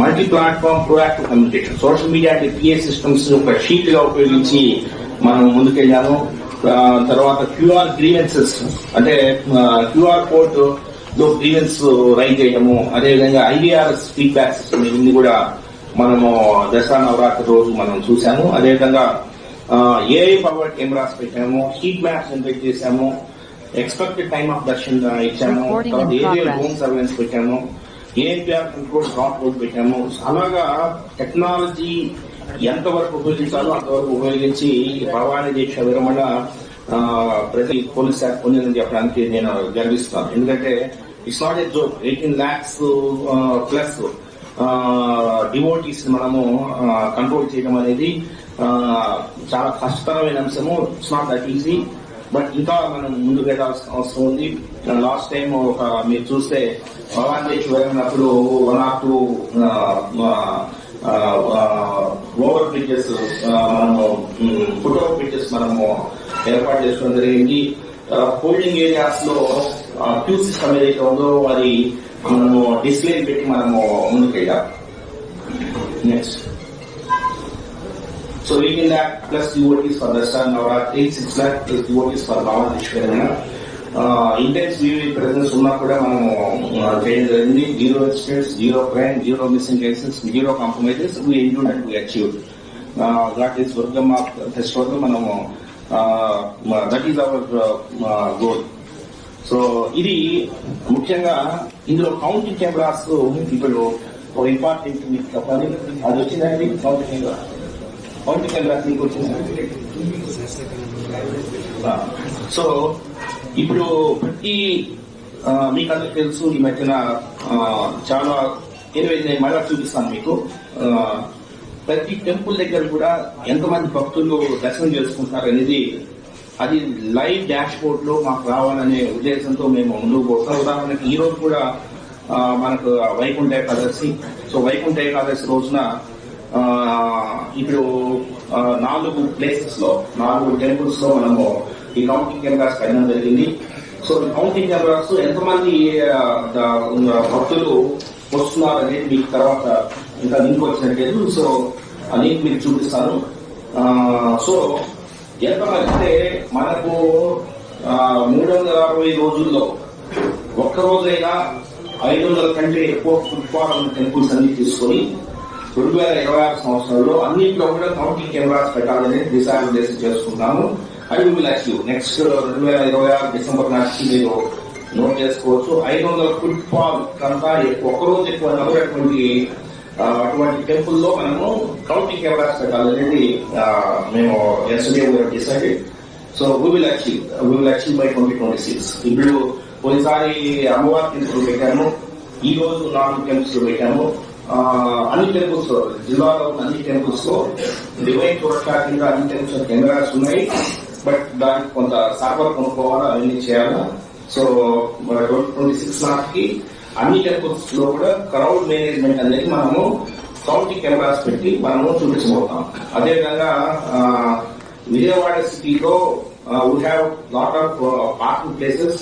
Multi platform proactive communication social media అంటే PA systems ఒక షీట్గా ఉపయోగించి మనం ముందుకెళ్ళాము. తర్వాత క్యూఆర్ గ్రీవెన్సెస్ అంటే క్యూఆర్ కోడ్లో గ్రీవెన్స్ రైట్ చేయడము అదేవిధంగా ఐవీఆర్ఎస్ ఫీడ్బ్యాక్ సిస్టమ్ ఇవన్నీ కూడా మనము దసరా నవరాత్రి రోజు మనం చూసాము అదేవిధంగా ఏఐ పవర్డ్ కెమెరాస్ పెట్టాము హీట్ మ్యాప్స్ జనరేట్ చేశాము ఎక్స్పెక్టెడ్ టైమ్ ఆఫ్ దర్శన్ ఇచ్చాము తర్వాత ఏరియల్. హోమ్ సర్వేలెన్స్ పెట్టాము. ఏఎన్పిఆర్ కంట్రోల్ డాట్ పెట్టాము. అలాగా టెక్నాలజీ ఎంతవరకు ఉపయోగించాలో అంతవరకు ఉపయోగించి భవానీ దీక్ష విరమణ ప్రతి పోలీస్ శాఖ పొందిందని చెప్పడానికి నేను గర్విస్తాను ఎందుకంటే it's not a joke eighteen lakhs plus devotees మనము కంట్రోల్ చేయడం అనేది చాలా కష్టతరమైన అంశము. It's not that easy but ఇంకా మనం ముందుకు వెళ్ళాల్సిన అవసరం ఉంది. లాస్ట్ టైం ఒక మీరు చూస్తే భగవాన్ దేశ్ వెళ్ళినప్పుడు one or two over bridges మనము ఫుట్ ఓవర్ బ్రిడ్జెస్ మనము ఏర్పాటు చేసుకోవడం జరిగింది. హోల్డింగ్ ఏరియాస్లో క్యూ సిస్టమ్ ఏదైతే ఉందో అది మనము డిస్ప్లే పెట్టి మనము ముందుకెళ్ళాం next So within that, plus devotees for Dasara Navaratri, 6 lakh plus devotees for Bhavan Ishwarana. Intense V V presence ఉన్నా కూడా మనము uh, చేయడం జరిగింది. Zero incidents zero crime zero missing cases zero compromises we into and we achieve got is వర్గం festival మనము that is our goal so ఇది ముఖ్యంగా ఇందులో కౌంటింగ్ కెమెరాస్ ఇప్పుడు ఒక ఇంపార్టెంట్ మీకు చెప్పాలి. అది వచ్చిందండి కౌంటింగ్ కెమెరా కౌంటింగ్ కెమెరాస్ వచ్చింది సో ఇప్పుడు ప్రతి మీకందరికి మీకు తెలుసు ఈ మధ్యన చాలా ఎనివే నేను మళ్ళా చూపిస్తాను మీకు ప్రతి టెంపుల్ దగ్గర కూడా ఎంతమంది భక్తులు దర్శనం చేసుకుంటారు అనేది అది లైవ్ డాష్ బోర్డ్లో మాకు రావాలనే ఉద్దేశంతో మేము ముందుకు పోతాం ఉదాహరణకి ఈ రోజు కూడా మనకు వైకుంఠ ఏకాదశి సో వైకుంఠ ఏకాదశి రోజున ఇప్పుడు నాలుగు ప్లేసెస్లో నాలుగు టెంపుల్స్లో మనము ఈ కౌంటింగ్ కెమెరాస్ పెట్టడం జరిగింది. సో ఈ కౌంటింగ్ కెమెరాస్ ఎంతమంది భక్తులు వస్తున్నారు అనేది మీకు తర్వాత ఇంకా లింక్ వచ్చినట్లేదు సో ఆ లింక్ మీకు చూపిస్తాను. సో ఎంతమంది అంటే మనకు మూడు వందల అరవై రోజుల్లో ఒక్క రోజైనా ఐదు వందల కంటే ఎక్కువ ఫుట్బాల్ టెంపుల్స్ అన్ని తీసుకొని రెండు వేల ఇరవై ఆరు సంవత్సరంలో అన్నింటిలో కూడా కౌంటింగ్ కెమెరాస్ పెట్టాలని దిశానిర్దేశం చేసుకున్నాము ఐ విల్ అచీవ్ నెక్స్ట్ రెండు వేల ఇరవై ఆరు డిసెంబర్ నాటికి మీరు నోట్ చేసుకోవచ్చు. ఐదు వందల ఫుట్బాల్ కన్నా ఎక్కువ. ఒక రోజు ఎక్కువ నవ్వేటువంటి అటువంటి టెంపుల్లో మనము కౌంటింగ్ కెమెరాస్ పెట్టాలనేది మేము ఎస్డే decided so we will achieve we will achieve by twenty twenty six. ఇప్పుడు పోయినసారి అమ్మవారి టెంపుల్ పెట్టాము. ఈ రోజు నాలుగు టెంపుల్స్ పెట్టాము. అన్ని టెంపుల్స్ జిల్లాలో అన్ని టెంపుల్స్లో డివైన్ సురక్ష కింద అన్ని టెంపుల్స్ కెమెరాస్ ఉన్నాయి. బట్ దానికి కొంత సర్వర్ కొనుక్కోవాలా అవన్నీ చేయాలా? సో ట్వంటీ సిక్స్ నాటికి అన్ని టెంపుల్స్లో కూడా క్రౌడ్ మేనేజ్మెంట్ అనేది మనము కౌంటింగ్ కెమెరాస్ పెట్టి మనము చూపించబోతాం అదేవిధంగా విజయవాడ సిటీలో we have lot of parking places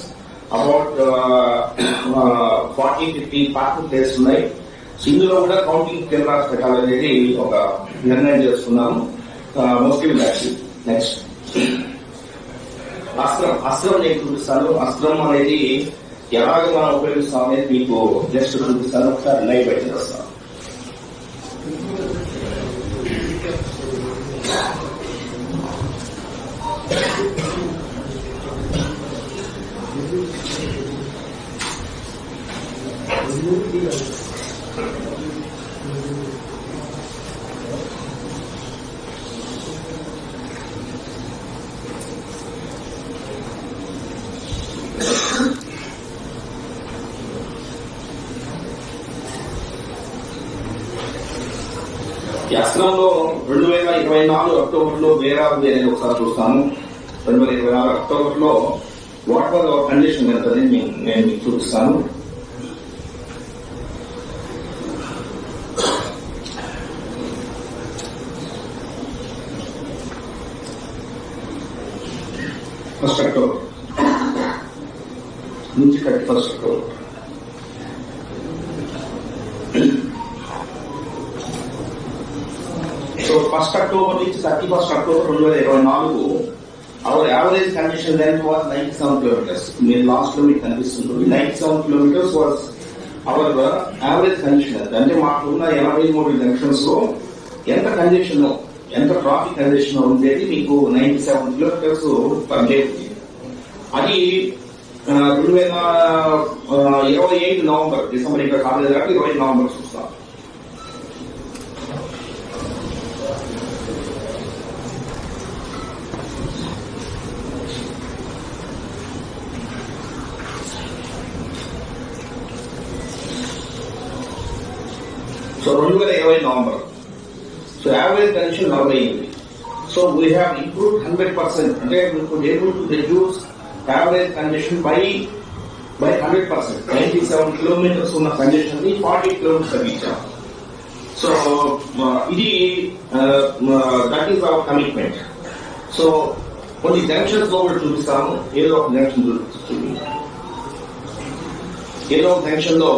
about forty fifty parking place ఉన్నాయి. ఇందులో కూడా కౌంటింగ్ కెమెరాస్ పెట్టాలనేది ఒక నిర్ణయం చేసుకున్నాము. మోస్ట్లీ నెక్స్ట్ అస్త్రం. అస్త్రం నేను చూపిస్తాను అస్త్రం అనేది ఎలాగ మనం ఉపయోగిస్తాం అనేది మీకు జస్ట్ చూపిస్తాను. ఒకసారి లైవ్ బయట వస్తాను ఈ అస్త్రంలో రెండు వేల ఇరవై నాలుగు అక్టోబర్లో వేరాలు వేరే ఒకసారి చూస్తాను రెండు వేల ఇరవై నాలుగు అక్టోబర్లో వాట్ వాజ్ అవర్ కండిషన్ వెళ్తుంది నేను మీకు చూపిస్తాను ఫస్ట్ అక్టోబర్ నుంచి thirty first October first October నుంచి థర్టీ ఫస్ట్ అక్టోబర్ రెండు వేల ఇరవై నాలుగు our average condition length was ninety seven kilometres మీరు లాస్ట్లో మీకు కనిపిస్తుంది. Ninety seven kilometres was our average condition అంటే మాకున్న ఎనభై మూడు జంక్షన్స్లో ఎంత కండిషన్ ఎంత ట్రాఫిక్ కండిషన్ ఉండేది? మీకు ninety seven kilometres per day అది రెండు వేల ఇరవై ఐదు నవంబర్ డిసెంబర్ ఇంకా కాలేదు కాబట్టి ఇరవై నవంబర్ చూస్తాం సో రెండు వేల ఇరవై నవంబర్ సో యావరేజ్ కండిషన్ నలభై ఎనిమిది so we have improve hundred percent అంటే మీకు able to reduce average condition by by hundred percent ninety seven kilometres ఉన్న కండిషన్ని ఫార్టీ కిలోమీటర్స్ తగ్గించాం సో ఇది that is our commitment so కొన్ని జంక్షన్స్లో కూడా చూపిస్తాము. ఏదో ఒక జంక్షన్ చూపి ఏదో ఒక జంక్షన్లో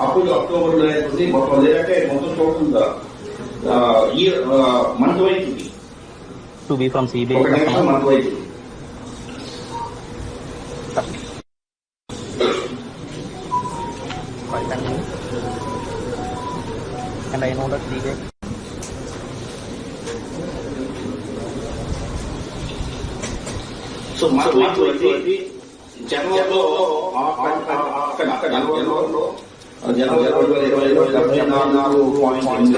అప్పుడు అక్టోబర్ లో అవుతుంది మొత్తం లేదంటే మొత్తం టోటల్ ఇయర్ మంత్ వైద్యుడి to be from CBI ఒక జంక్షన్ customer. మంత్ వైద్యుడి And I know that CBI so month వైద్యుడి జనవరిలో ఆ- ఆ- ఆ- అక్కడ అక్కడ డెబ్బై నాలుగు పాయింట్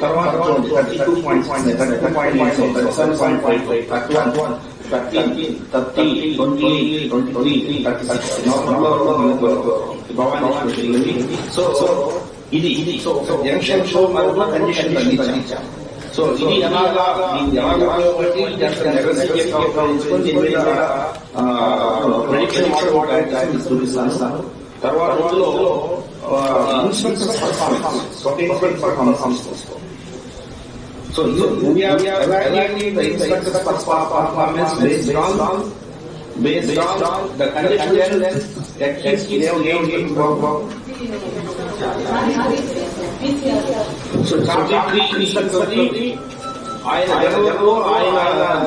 తర్వాత thirty two point thirty point seven point five thirty one thirty thirty twenty twenty three thirty six Bhavani so so ఇది ఇది సో జంక్షన్ షో మరొక condition తగ్గించాం సో ఇది ఎలాగా ఇది ఎలాగా బట్టి జంక్షన్ నెగోసియేట్ ఉపయోగించుకొని దీని మీద ప్రెడిక్షన్ మోడల్ వాడాలి చూపిస్తాను తర్వాత రోజులో inspector performance protection performance So you, we are, we are evaluating the inspector's performance based on, based on the condition then that that he they have gained in work work. So three ఇన్స్పెక్టర్ని ఆయన జనవరిలో ఆయన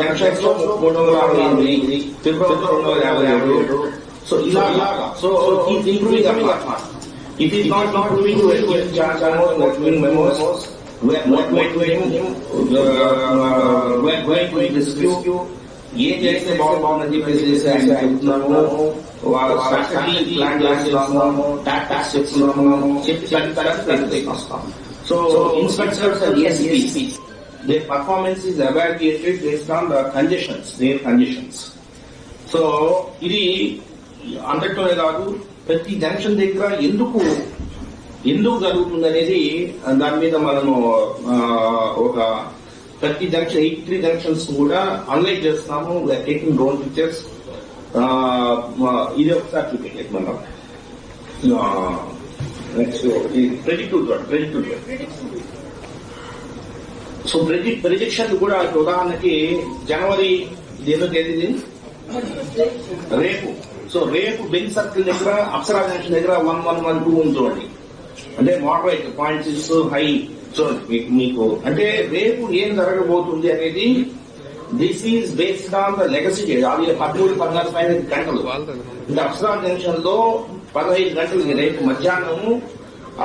junctions లో మూడు వందల అరవై ఎనిమిది ఫిబ్రవరిలో రెండు వందల యాభై ఏడు సో ఇలాగా సో ఈజ్ ఇంప్రూవింగ్ అన్నమాట it is not not improving improving memos we're not going to him, uh, we're going to rescue ఏ చేస్తే బాగుందని చెప్పేసి చేసి చెప్తున్నాము వాళ్ళ స్ట్రాటజీ ప్లాన్ చేస్తున్నాము టాక్టిక్స్ చెప్తున్నాము చెప్పి దాని తర్వాత వస్తాం so inspectors SP performance is evaluated based on the conditions, their conditions. So ఇది అంతటోనే కాదు ప్రతి జంక్షన్ దగ్గర ఎందుకు ఎందుకు జరుగుతుంది అనేది దాని మీద మనము ఒక ప్రతి జంక్షన్ ఎయిట్ త్రీ జంక్షన్స్ కూడా అనలైజ్ చేస్తున్నాము టేకింగ్ డ్రోన్ పిక్చర్స్ ఇది ఒకసారి చూపించలేదు మనం. నెక్స్ట్ ప్రెడిక్టివ్ సో ప్రతి ప్రొజెక్షన్ కూడా ఉదాహరణకి జనవరి దేని తేదీ రేపు. సో రేపు బెంచ్ సర్కిల్ దగ్గర అప్సరా జంక్షన్ దగ్గర వన్ వన్ వన్ టూ ఉంటుంది అంటే మోడరేట్ పాయింట్ సిక్స్ హై చూడండి మీకు మీకు అంటే రేపు ఏం జరగబోతుంది అనేది this is based on the legacy అది పదమూడు పద్నాలుగు పైన గంటలు. అంటే అప్సరా జంక్షన్లో పదహైదు గంటలకి రేపు మధ్యాహ్నం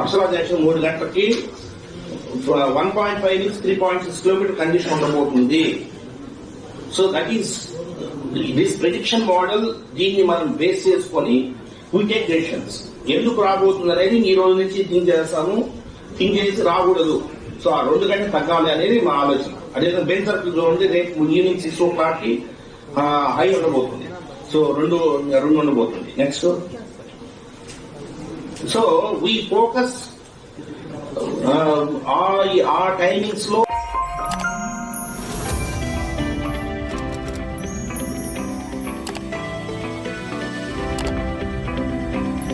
అప్సరా జంక్షన్ మూడు గంటలకి వన్ పాయింట్ ఫైవ్ నుంచి three point six kilometre condition ఉండబోతుంది. So that is this prediction model దీన్ని మనం బేస్ చేసుకొని వీ టేక్ డెసిషన్స్ ఎందుకు రాబోతుంది అనేది ఈ రోజు నుంచి థింక్ చేస్తాము. థింక్ చేసి రాకూడదు. సో ఆ రెండు గంటలు తగ్గాలి అనేది మా ఆలోచన. అదే బెన్ సర్కిల్లో ఉండి రేపు ఈవినింగ్ సిక్స్ ఓ క్లాక్కి హై ఉండబోతుంది సో రెండు రెండు ఉండబోతుంది నెక్స్ట్ సో వీ ఫోకస్ ఆ టైమింగ్స్లో